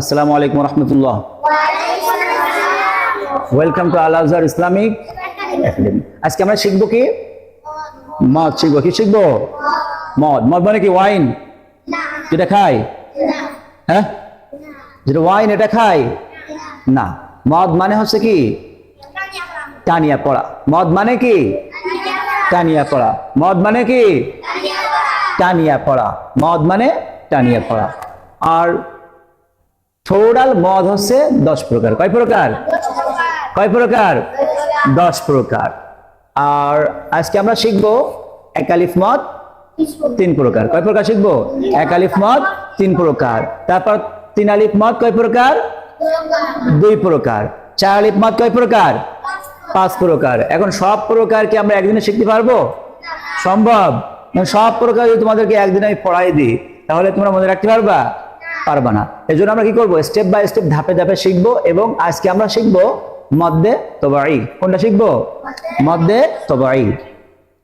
আসসালামু আলাইকুম রহমতুল্লাহ। Welcome to Al Azhar Islamic academy আজকে আমরা শিখব কি? মদ শিখব। কি শিখব? মদ। মদ মানে কি? ওয়াইন যেটা খাই। হ্যাঁ? যেটা ওয়াইন এটা খাই। না। মদ মানে হচ্ছে কি? টানিয়া পড়া। মদ মানে কি? টানিয়া পড়া। মদ মানে কি? টানিয়া পড়া। মদ মানে টানিয়া পড়া। আর টোটাল মদ হচ্ছে দশ প্রকার। কয় প্রকার? কয় প্রকার? দশ প্রকার। আর আজকে আমরা শিখব একালিফ মদ, তিন প্রকার। কয় প্রকার শিখব? একালিফ মদ, তিন প্রকার। তারপর তিন আলিফ মদ কয় প্রকার? দুই প্রকার। চার আলিফ মদ কয় প্রকার? পাঁচ প্রকার। এখন সব প্রকার কি আমরা একদিনে শিখতে পারব? সম্ভব? সব প্রকার যদি তোমাদেরকে একদিনে আমি পড়াই দিই, তাহলে তোমরা মনে রাখতে পারবা পারবা না। এই জন্য আমরা কি করব? স্টেপ বাই স্টেপ ধাপে ধাপে শিখব এবং আজকে আমরা শিখব মধ্যে তবাই কোনটা শিখব? মধ্যে তবাই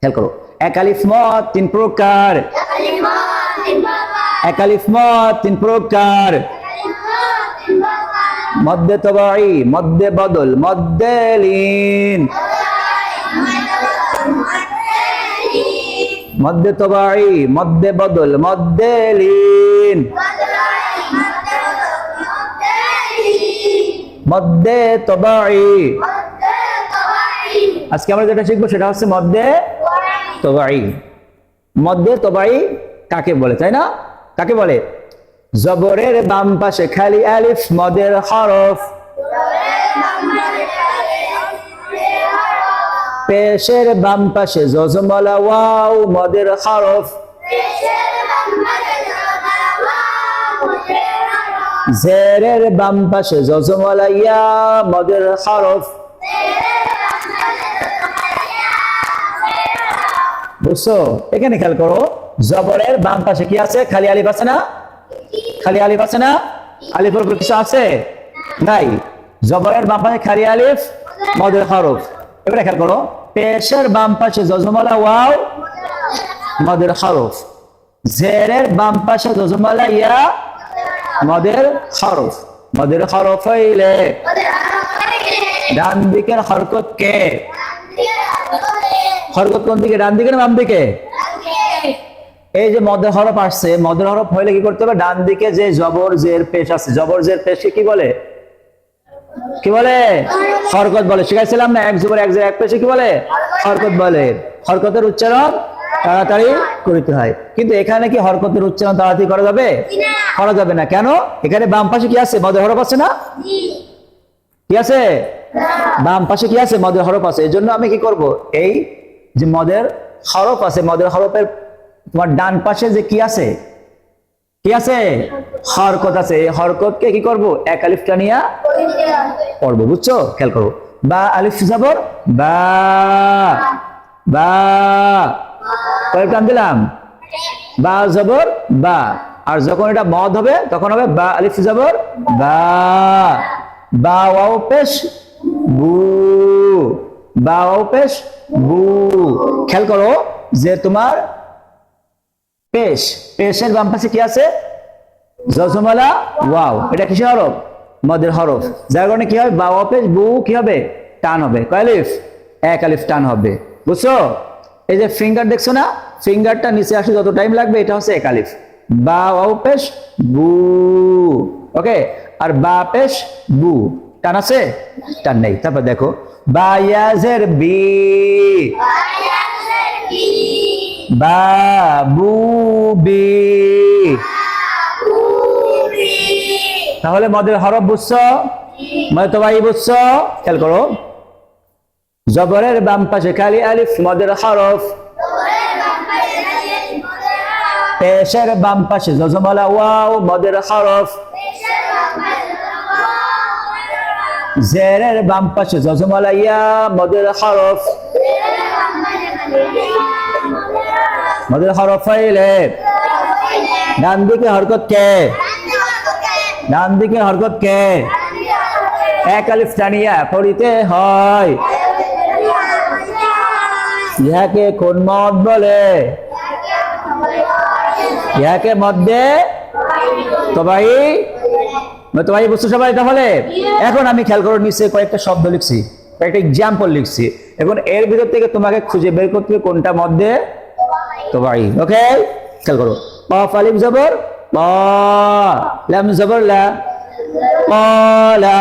খেয়াল করো। একালিফ মদ, তিন প্রকার। একালিফ মদ, তিন প্রকার। মধ্যে তবাই মধ্যে বদল মধ্যে লীন। মধ্যে তবাই মধ্যে বদল মধ্যে লীন। মধ্যে তবাই আজকে আমরা যেটা শিখব সেটা হচ্ছে মধ্যে তবাই মধ্যে তবাই কাকে বলে তাই না? কাকে বলে? জবরের বাম পাশে খালি আলিফ মদের হরফ। পেশের বাম পাশে জজমলা ওয়াও মদের হরফ। জেরের বাম পাশে জজমলা ইয়া মদের হরফ। বুঝছ? এখানে খেয়াল করো, জবরের বাম পাশে কি আছে? খালি আলিফ আছে না? খালি আলিফ আছে না? আলিফের উপর কিছু আছে? নাই। জবরের বাম পাশে খালি আলিফ, মদের হরফ। এবারে খেয়াল করো, পেশের বাম পাশে জজমলা ওয়াও, মদের হরফ। জেরের বাম পাশে জজমলা ইয়া মদের হরফ মদের হরফ হইলে ডান দিকের হরকত কে? হরকত কোন দিকে? ডান দিকে না বাম দিকে? এই যে মদের হরফ আসছে, মদের হরফ হইলে কি করতে হবে? ডান দিকে যে জবর জের পেশ আছে, জবর জের পেশকে কি বলে? কি বলে? হরকত বলে। শিখাইছিলাম না, এক জবর, এক জের, এক পেশে কি বলে? হরকত বলে। হরকতের উচ্চারণ তাড়াতাড়ি করিতে হয়। কিন্তু এখানে কি হরকতের উচ্চারণ তাড়াতাড়ি করা যাবে? করা যাবে না। কেন? এখানে বাম পাশে কি আছে? মদের হরফ আছে না? কি আছে? বাম পাশে কি আছে? মদের হরফ আছে। এই জন্য আমি কি করব? এই যে মদের হরফ আছে মদের হরফের তোমার ডান পাশে যে কি আছে? কি আছে? হরকত আছে। এই হরকতকে কি করব? এক আলিফ টানিয়া পড়ব বুঝছ? খেয়াল করব বা আলিফ যাবর বা বা কয়েক টান দিলাম। বা, জবর, বা। আর যখন এটা মদ হবে, তখন হবে বা, আলিফ যাবর বা। বা, ওয়াও, পেশ বু বা, ওয়াও, পেশ বু খেয়াল করো যে তোমার পেশ, পেশের বাম পাশে কি আছে? জজমালা ওয়াও। এটা কিসের হরফ? মদের হরফ। যার কারণে কি হবে বা, ওয়াও, পেশ বু কি হবে? টান হবে। কয় আলিফ? এক আলিফ টান হবে। বুঝছ? এই যে ফিঙ্গার দেখছ না ফিঙ্গারটা নিচে আসে যত টাইম লাগবে, এটা হচ্ছে একালিফ। বা ওয়াও পেশ, বু। ওকে আর বা পেশ, বু। টান আছে? টান নেই। তারপর দেখো, বা ইয়াজের বি। বাবু বি তাহলে মদের হরফ বুঝছ? মধ্যে তোমাই বুঝছ? খেয়াল করো। জবরের বাম পাশে খালি আলিফ, মদের হরফ। পেশের বাম পাশে জজমালা ওয়াও, মদের হরফ। জেরের বাম পাশে জজমালা ইয়া, মদের হরফ। মদের হরফ হইলে ডান দিকে হরকত কে? ডান দিকে হরকত কে? এক আলিফ টানিয়া পড়িতে হয়। ইহাকে কোন মত বলে? ইহাকে মধ্যে তবাই তোমার বুঝছ সবাই তাহলে? এখন আমি খেয়াল করো, নিচে কয়েকটা শব্দ লিখছি, কয়েকটা এক্সাম্পল লিখছি। এখন এর ভিতর থেকে তোমাকে খুঁজে বের করতে কোনটা মধ্যে তোমারই ওকে? খেয়াল করো। কফ আলিফ জবর? ক। লাম, জবর, লা? কলা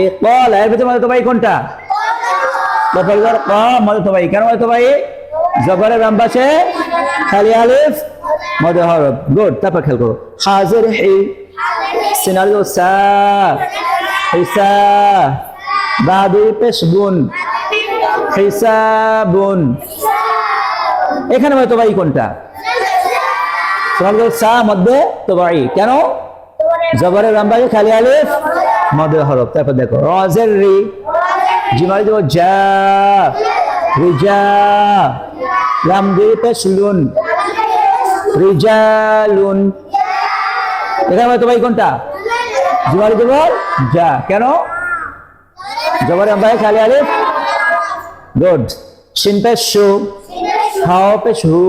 এই কলা এর ভিতরে মধ্যে তোমার কোনটা? তোমার কেন খালি আলিফ মধ্যে হরফ। গুড, তারপর খেয়াল করো। হাজির হি সিনাল সা হিসা বাদুই পেশবুন, হিসাবুন। এখানে মধ্যে তোমার কোনটা? সিনাল সা, মধ্যে তোমার কেন? জবরের বাম খালি আলিফ মধ্যে হরফ। তারপর দেখো, রজের রি জিমাল দেবো, যা, রিজা লাম দিয়ে পেশলুন রিজালুন এখানে তো ভাই কোনটা? জিমাল দেবো, যা। কেন? বাম পাশে খালি আলিফ। গুড। শিন পেশ শু হাও পেশ হু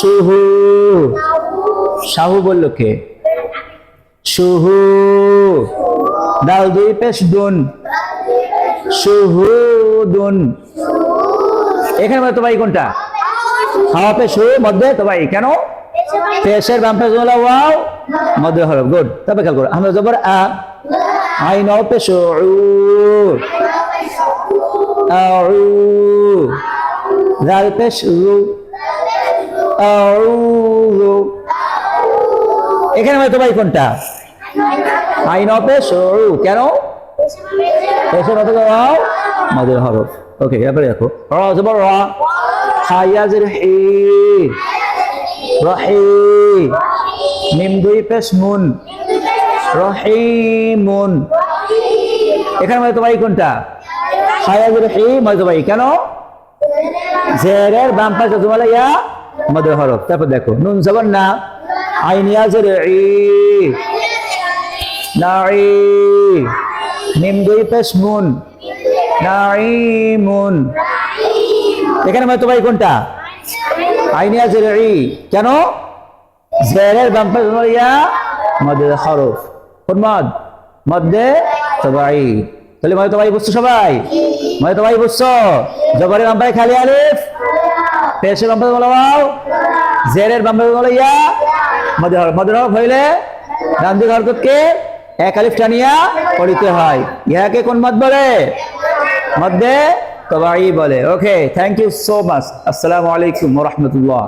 সুহু শাহু বলল কে? সুহু ডাল দুই পেশ দুন। সুহুদুন। এখানে মধ্যে ভাই কোনটা? হাওয়া পেশ হু, মধ্যে তো ভাই কেন? পেশের বাম পেশ বলা ওয়াও, মধ্যে হলো গুড। তবে খেয়াল করো আমরা জবর আ। আই নাও পেশ দাল পেশ রু এখানে হয়তো ভাই কোনটা? আইন অপে সরু কেন? এসে কত গাও মদের হরফ। ওকে এরপরে দেখো। র, জবর র। হায়াজের হি। রহি। মিম দুই পেশ মুন রহিমুন। এখানে হয়তো ভাই কোনটা? হায়াজের হি মধ্যে ভাই কেন? জেরের বাম পাশে তোমার ইয়া মদের হরফ। তারপর দেখো, নুন জবর না। আইন ইয়াজের ই। নাঈ মিম দুই পেশ মুন নাঈমুন এখানে মানে তোমার কোনটা? আইন ইয়াজের ই কেন? জেরের বাম পাশে তোমার ইয়া? মদের হরফ কোন মদ? মধ্যে সবাই। তাহলে মানে তোমাই বুঝছ সবাই? মানে তোমাই বুঝছ? জবরের বাম পাশে খালি আলিফ। পাশে বলো জেরের বাম পাশে বলো ইয়া? মধ্যে হরফ মধ্যে হরফ হইলে ডান দিক হরকতকে এক আলিফ টানিয়া পড়িতে হয়। ইহাকে কোন মত বলে? মধ্যে তবাই বলে। Okay thank you so much আসসালামু আলাইকুম রহমতুল্লাহ।